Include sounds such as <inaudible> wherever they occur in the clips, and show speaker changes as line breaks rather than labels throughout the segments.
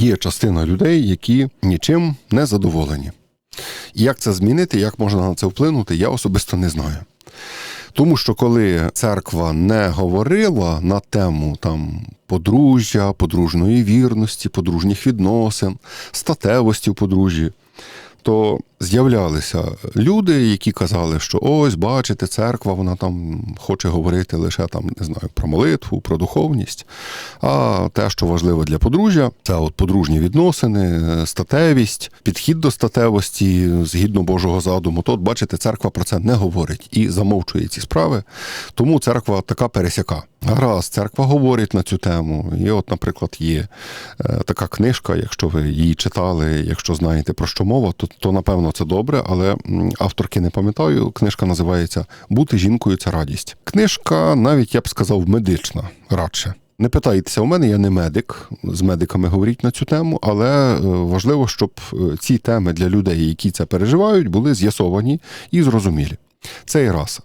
є частина людей, які нічим не задоволені. І як це змінити, як можна на це вплинути, я особисто не знаю. Тому що коли церква не говорила на тему там подружжя, подружної вірності, подружніх відносин, статевості в подружжі, то з'являлися люди, які казали, що ось, бачите, церква, вона там хоче говорити лише там, не знаю, про молитву, про духовність. А те, що важливо для подружжя, це от подружні відносини, статевість, підхід до статевості згідно Божого задуму. То, от, бачите, церква про це не говорить і замовчує ці справи. Тому церква така пересяка. Гаразд, церква говорить на цю тему. І, от, наприклад, є е, така книжка, якщо ви її читали, якщо знаєте про що мова, то, то напевно це добре, але авторки не пам'ятаю. Книжка називається Бути жінкою це радість. Книжка, навіть я б сказав, медична радше. Не питайтеся у мене, я не медик. З медиками говоріть на цю тему, але е, важливо, щоб е, ці теми для людей, які це переживають, були з'ясовані і зрозумілі. Це і раз.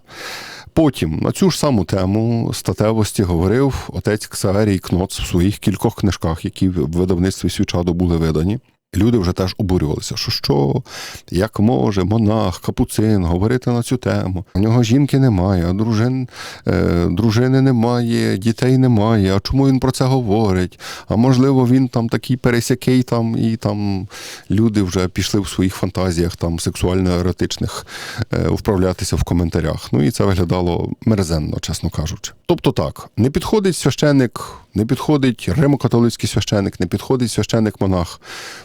Потім на цю ж саму тему статевості говорив отець Ксаверій Кноц в своїх кількох книжках, які в видавництві свічаду були видані. Люди вже теж обурювалися, що що, як може монах, капуцин говорити на цю тему. У нього жінки немає, дружин, е, дружини немає, дітей немає. А чому він про це говорить? А можливо, він там такий пересякий, там і там люди вже пішли в своїх фантазіях там сексуально-еротичних е, вправлятися в коментарях. Ну і це виглядало мерзенно, чесно кажучи. Тобто так, не підходить священик, не підходить римокатолицький священик, не підходить священик-монах.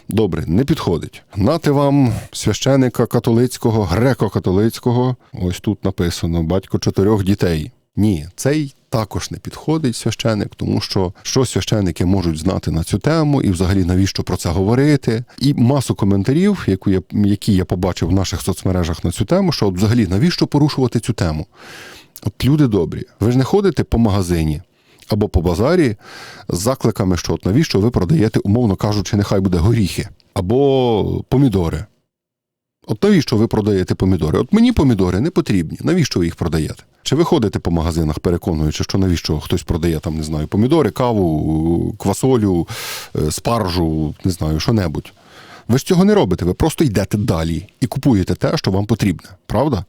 Добре, не підходить. Нати вам священика католицького, греко-католицького. Ось тут написано: батько чотирьох дітей. Ні, цей також не підходить священик, тому що що священики можуть знати на цю тему, і взагалі навіщо про це говорити. І масу коментарів, яку я, які я побачив в наших соцмережах на цю тему, що взагалі навіщо порушувати цю тему? От люди добрі, ви ж не ходите по магазині або по базарі з закликами, що от навіщо ви продаєте, умовно кажучи, нехай буде горіхи або помідори. От навіщо ви продаєте помідори? От мені помідори не потрібні. Навіщо ви їх продаєте? Чи ви ходите по магазинах, переконуючи, що навіщо хтось продає там, не знаю, помідори, каву, квасолю, е, спаржу, не знаю, що небудь. Ви ж цього не робите, ви просто йдете далі і купуєте те, що вам потрібне. Правда?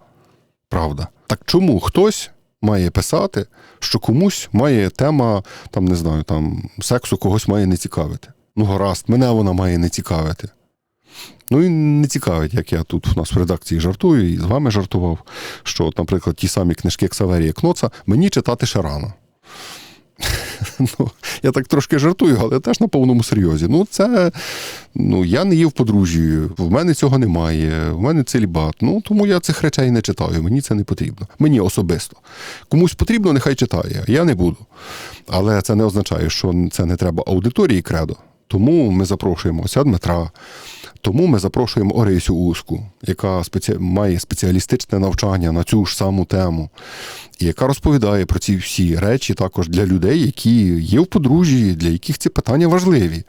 Правда. Так чому хтось має писати, що комусь має тема, там не знаю, там сексу когось має не цікавити. Ну, гаразд, мене вона має не цікавити. Ну і не цікавить, як я тут у нас в редакції жартую і з вами жартував, що, наприклад, ті самі книжки Ксаверія Кноца мені читати ще рано. <laughs> ну, Я так трошки жартую, але теж на повному серйозі. Ну, це ну, я не є в подружжі, в мене цього немає, в мене целібат. Ну тому я цих речей не читаю. Мені це не потрібно. Мені особисто. Комусь потрібно, нехай читає. Я не буду. Але це не означає, що це не треба аудиторії кредо. Тому ми запрошуємо ося Дмитра. Тому ми запрошуємо Орисю Узку, яка спеці... має спеціалістичне навчання на цю ж саму тему, і яка розповідає про ці всі речі також для людей, які є в подружжі, для яких ці питання важливі.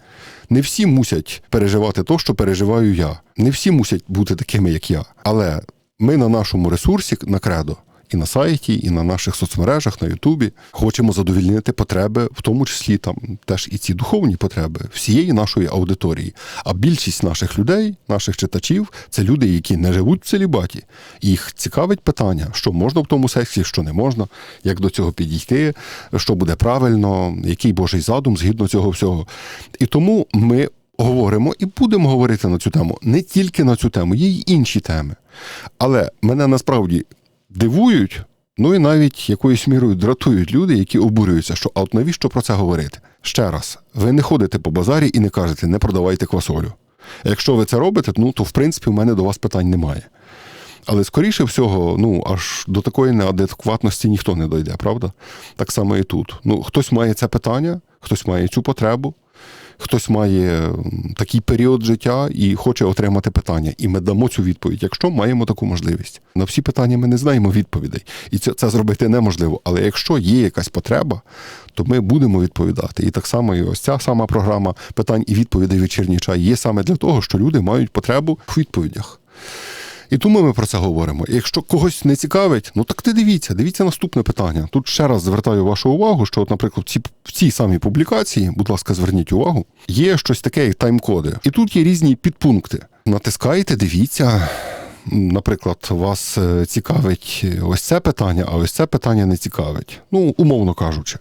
Не всі мусять переживати те, що переживаю я. Не всі мусять бути такими, як я. Але ми на нашому ресурсі на кредо і на сайті, і на наших соцмережах, на Ютубі. Хочемо задовільнити потреби, в тому числі там теж і ці духовні потреби всієї нашої аудиторії. А більшість наших людей, наших читачів, це люди, які не живуть в целібаті. Їх цікавить питання, що можна в тому сексі, що не можна, як до цього підійти, що буде правильно, який Божий задум згідно цього всього. І тому ми. Говоримо і будемо говорити на цю тему не тільки на цю тему, є й інші теми. Але мене насправді дивують, ну і навіть якоюсь мірою дратують люди, які обурюються, що а от навіщо про це говорити? Ще раз, ви не ходите по базарі і не кажете, не продавайте квасолю. Якщо ви це робите, ну то в принципі в мене до вас питань немає. Але скоріше всього, ну аж до такої неадекватності ніхто не дойде, правда? Так само і тут. Ну, хтось має це питання, хтось має цю потребу хтось має такий період життя і хоче отримати питання. І ми дамо цю відповідь, якщо маємо таку можливість. На всі питання ми не знаємо відповідей, і це, це зробити неможливо. Але якщо є якась потреба, то ми будемо відповідати. І так само і ось ця сама програма питань і відповідей вечірній чай є саме для того, що люди мають потребу в відповідях. І тому ми про це говоримо. І Якщо когось не цікавить, ну так ти дивіться, дивіться наступне питання. Тут ще раз звертаю вашу увагу, що, от, наприклад, в цій, в цій самій публікації, будь ласка, зверніть увагу, є щось таке, як тайм-коди. І тут є різні підпункти. Натискаєте, дивіться. Наприклад, вас е, цікавить ось це питання, а ось це питання не цікавить. Ну, умовно кажучи.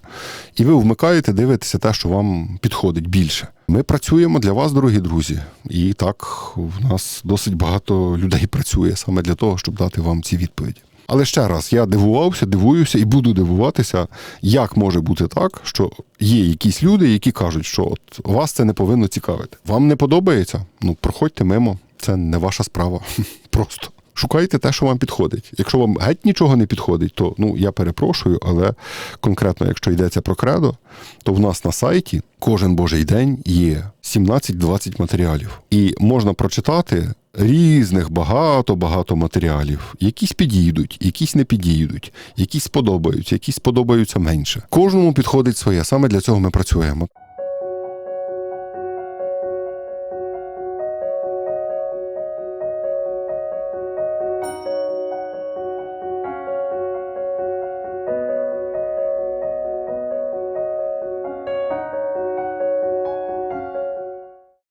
І ви вмикаєте, дивитеся те, що вам підходить більше. Ми працюємо для вас, дорогі друзі. І так в нас досить багато людей працює саме для того, щоб дати вам ці відповіді. Але ще раз, я дивувався, дивуюся і буду дивуватися, як може бути так, що є якісь люди, які кажуть, що от вас це не повинно цікавити. Вам не подобається? Ну, проходьте мимо, це не ваша справа. <laughs> Просто. Шукайте те, що вам підходить. Якщо вам геть нічого не підходить, то ну я перепрошую, але конкретно, якщо йдеться про кредо, то в нас на сайті кожен божий день є 17-20 матеріалів, і можна прочитати різних багато-багато матеріалів. Якісь підійдуть, якісь не підійдуть, якісь сподобаються, якісь сподобаються менше. Кожному підходить своє. Саме для цього ми працюємо.